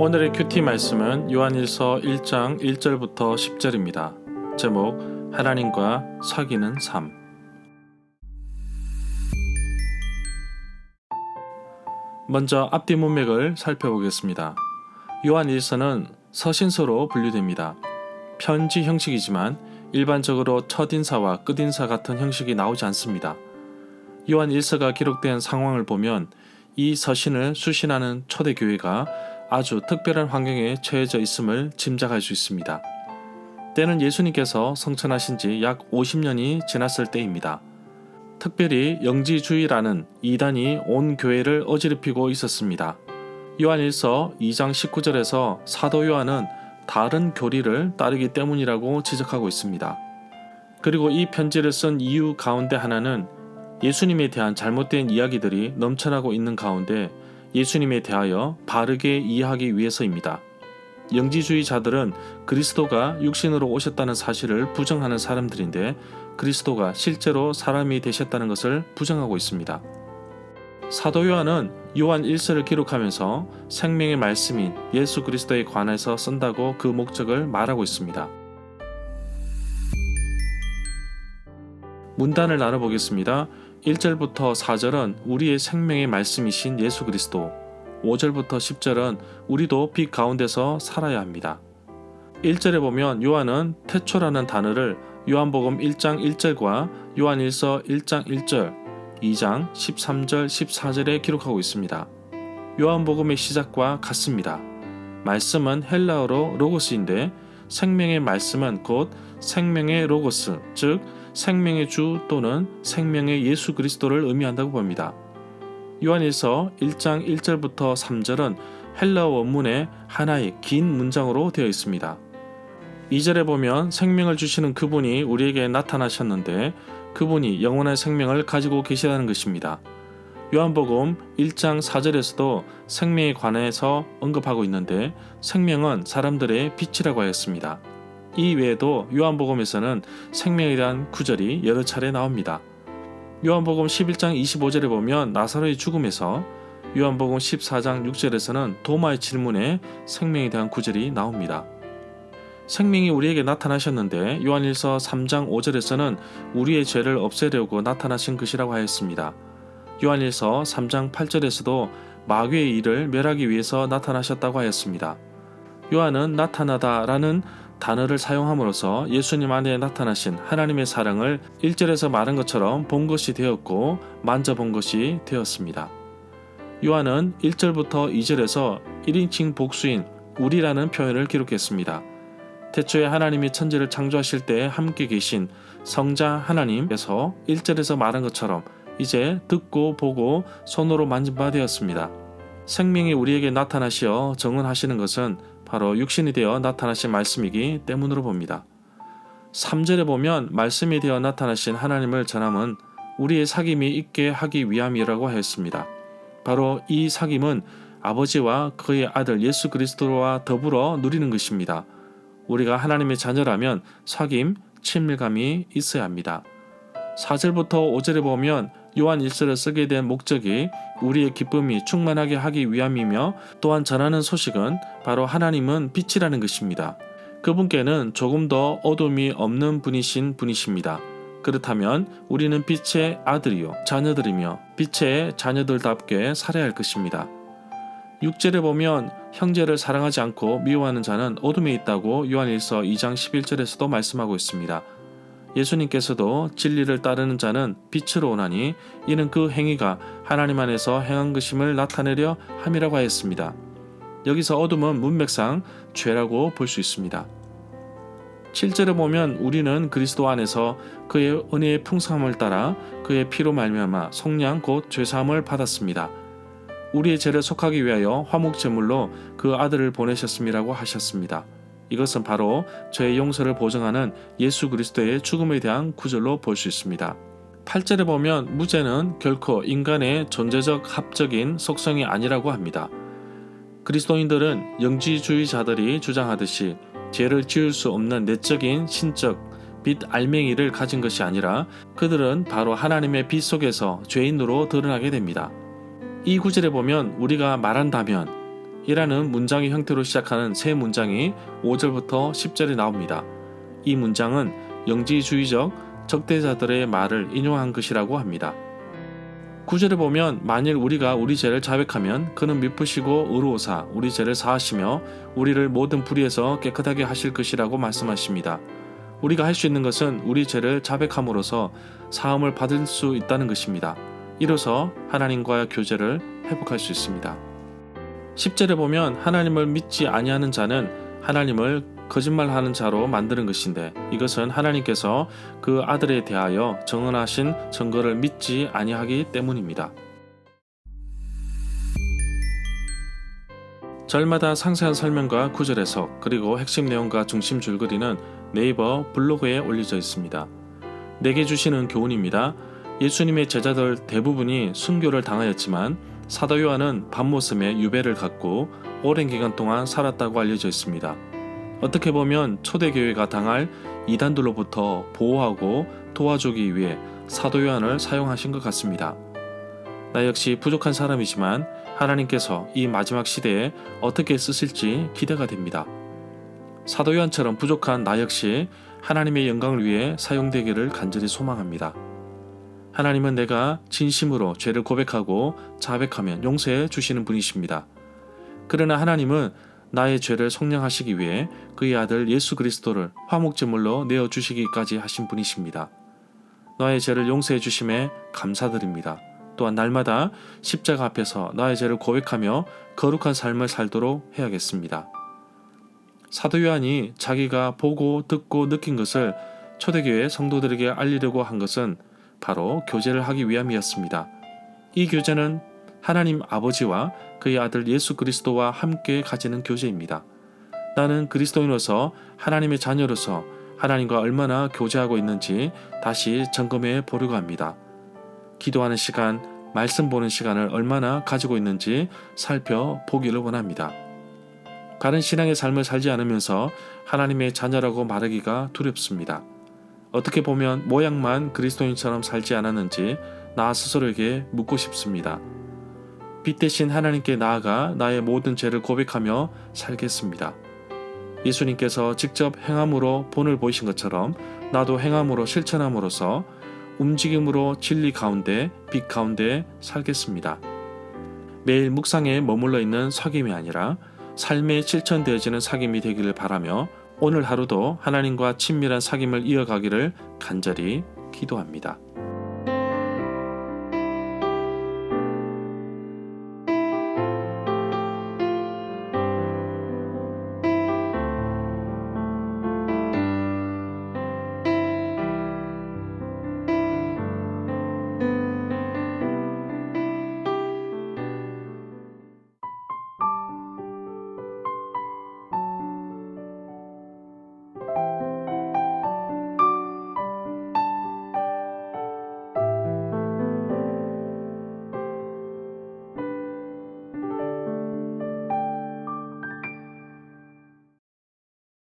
오늘의 큐티 말씀은 요한일서 1장 1절부터 10절입니다. 제목 하나님과 사귀는 삶. 먼저 앞뒤 문맥을 살펴보겠습니다. 요한일서는 서신서로 분류됩니다. 편지 형식이지만 일반적으로 첫인사와 끝인사 같은 형식이 나오지 않습니다. 요한일서가 기록된 상황을 보면 이 서신을 수신하는 초대교회가 아주 특별한 환경에 처해져 있음을 짐작할 수 있습니다. 때는 예수님께서 성천하신 지 약 50년이 지났을 때입니다. 특별히 영지주의라는 이단이 온 교회를 어지럽히고 있었습니다. 요한일서 2장 19절에서 사도 요한은 다른 교리를 따르기 때문이라고 지적하고 있습니다. 그리고 이 편지를 쓴 이유 가운데 하나는 예수님에 대한 잘못된 이야기들이 넘쳐나고 있는 가운데 예수님에 대하여 바르게 이해하기 위해서입니다. 영지주의자들은 그리스도가 육신으로 오셨다는 사실을 부정하는 사람들인데 그리스도가 실제로 사람이 되셨다는 것을 부정하고 있습니다. 사도 요한은 요한 1서를 기록하면서 생명의 말씀인 예수 그리스도에 관해서 쓴다고 그 목적을 말하고 있습니다. 문단을 나눠보겠습니다. 1절부터 4절은 우리의 생명의 말씀이신 예수 그리스도, 5절부터 10절은 우리도 빛 가운데서 살아야 합니다. 1절에 보면 요한은 태초라는 단어를 요한복음 1장 1절과 요한일서 1장 1절, 2장 13절 14절에 기록하고 있습니다. 요한복음의 시작과 같습니다. 말씀은 헬라어로 로고스인데 생명의 말씀은 곧 생명의 로고스, 즉 생명의 주 또는 생명의 예수 그리스도를 의미한다고 봅니다. 요한일서 1장 1절부터 3절은 헬라어 원문의 하나의 긴 문장으로 되어 있습니다. 2절에 보면 생명을 주시는 그분이 우리에게 나타나셨는데 그분이 영원한 생명을 가지고 계시다는 것입니다. 요한복음 1장 4절에서도 생명에 관해서 언급하고 있는데 생명은 사람들의 빛이라고 하였습니다. 이 외에도 요한복음에서는 생명에 대한 구절이 여러 차례 나옵니다. 요한복음 11장 25절에 보면 나사로의 죽음에서 요한복음 14장 6절에서는 도마의 질문에 생명에 대한 구절이 나옵니다. 생명이 우리에게 나타나셨는데 요한일서 3장 5절에서는 우리의 죄를 없애려고 나타나신 것이라고 하였습니다. 요한일서 3장 8절에서도 마귀의 일을 멸하기 위해서 나타나셨다고 하였습니다. 요한은 나타나다라는 단어를 사용함으로써 예수님 안에 나타나신 하나님의 사랑을 1절에서 말한 것처럼 본 것이 되었고 만져본 것이 되었습니다. 요한은 1절부터 2절에서 1인칭 복수인 우리라는 표현을 기록했습니다. 태초에 하나님이 천지를 창조하실 때 함께 계신 성자 하나님에서 1절에서 말한 것처럼 이제 듣고 보고 손으로 만진 바 되었습니다. 생명이 우리에게 나타나시어 정언하시는 것은 바로 육신이 되어 나타나신 말씀이기 때문으로 봅니다. 3절에 보면 말씀이 되어 나타나신 하나님을 전함은 우리의 사귐이 있게 하기 위함이라고 하였습니다. 바로 이 사귐은 아버지와 그의 아들 예수 그리스도와 더불어 누리는 것입니다. 우리가 하나님의 자녀라면 사귐, 친밀감이 있어야 합니다. 4절부터 5절에 보면 요한 1서를 쓰게 된 목적이 우리의 기쁨이 충만하게 하기 위함이며 또한 전하는 소식은 바로 하나님은 빛이라는 것입니다. 그분께는 조금 더 어둠이 없는 분이신 분이십니다. 그렇다면 우리는 빛의 아들이요 자녀들이며 빛의 자녀들답게 살아야 할 것입니다. 6절에 보면 형제를 사랑하지 않고 미워하는 자는 어둠에 있다고 요한일서 2장 11절에서도 말씀하고 있습니다. 예수님께서도 진리를 따르는 자는 빛으로 오나니 이는 그 행위가 하나님 안에서 행한 것임을 나타내려 함이라고 하였습니다. 여기서 어둠은 문맥상 죄라고 볼 수 있습니다. 7절에 보면 우리는 그리스도 안에서 그의 은혜의 풍성함을 따라 그의 피로 말미암아 속량 곧 죄사함을 받았습니다. 우리의 죄를 속하기 위하여 화목 제물로 그 아들을 보내셨음이라고 하셨습니다. 이것은 바로 죄의 용서를 보증하는 예수 그리스도의 죽음에 대한 구절로 볼 수 있습니다. 8절에 보면 무죄는 결코 인간의 존재적 합적인 속성이 아니라고 합니다. 그리스도인들은 영지주의자들이 주장하듯이 죄를 지을 수 없는 내적인 신적 빛 알맹이를 가진 것이 아니라 그들은 바로 하나님의 빛 속에서 죄인으로 드러나게 됩니다. 이 구절에 보면 우리가 말한다면 이라는 문장의 형태로 시작하는 세 문장이 5절부터 10절에 나옵니다. 이 문장은 영지주의적 적대자들의 말을 인용한 것이라고 합니다. 9절에 보면 만일 우리가 우리 죄를 자백하면 그는 미쁘시고 의로우사 우리 죄를 사하시며 우리를 모든 불의에서 깨끗하게 하실 것이라고 말씀하십니다. 우리가 할 수 있는 것은 우리 죄를 자백함으로써 사함을 받을 수 있다는 것입니다. 이로써 하나님과의 교제를 회복할 수 있습니다. 10절에 보면 하나님을 믿지 아니하는 자는 하나님을 거짓말하는 자로 만드는 것인데 이것은 하나님께서 그 아들에 대하여 정언하신 증거를 믿지 아니하기 때문입니다. 절마다 상세한 설명과 구절 해석 그리고 핵심 내용과 중심 줄거리는 네이버 블로그에 올려져 있습니다. 내게 주시는 교훈입니다. 예수님의 제자들 대부분이 순교를 당하였지만 사도 요한은 밤모섬에 유배를 갖고 오랜 기간 동안 살았다고 알려져 있습니다. 어떻게 보면 초대교회가 당할 이단들로부터 보호하고 도와주기 위해 사도 요한을 사용하신 것 같습니다. 나 역시 부족한 사람이지만 하나님께서 이 마지막 시대에 어떻게 쓰실지 기대가 됩니다. 사도 요한처럼 부족한 나 역시 하나님의 영광을 위해 사용되기를 간절히 소망합니다. 하나님은 내가 진심으로 죄를 고백하고 자백하면 용서해 주시는 분이십니다. 그러나 하나님은 나의 죄를 속량하시기 위해 그의 아들 예수 그리스도를 화목제물로 내어 주시기까지 하신 분이십니다. 나의 죄를 용서해 주심에 감사드립니다. 또한 날마다 십자가 앞에서 나의 죄를 고백하며 거룩한 삶을 살도록 해야겠습니다. 사도 요한이 자기가 보고 듣고 느낀 것을 초대교회 성도들에게 알리려고 한 것은 바로 교제를 하기 위함이었습니다. 이 교제는 하나님 아버지와 그의 아들 예수 그리스도와 함께 가지는 교제입니다. 나는 그리스도인으로서 하나님의 자녀로서 하나님과 얼마나 교제하고 있는지 다시 점검해 보려고 합니다. 기도하는 시간, 말씀 보는 시간을 얼마나 가지고 있는지 살펴보기를 원합니다. 바른 신앙의 삶을 살지 않으면서 하나님의 자녀라고 말하기가 두렵습니다. 어떻게 보면 모양만 그리스도인처럼 살지 않았는지 나 스스로에게 묻고 싶습니다. 빛 대신 하나님께 나아가 나의 모든 죄를 고백하며 살겠습니다. 예수님께서 직접 행함으로 본을 보이신 것처럼 나도 행함으로 실천함으로써 움직임으로 진리 가운데 빛 가운데 살겠습니다. 매일 묵상에 머물러 있는 sak임이 아니라 삶에 실천되어지는 sak임이 되기를 바라며 오늘 하루도 하나님과 친밀한 sak임을 이어가기를 간절히 기도합니다.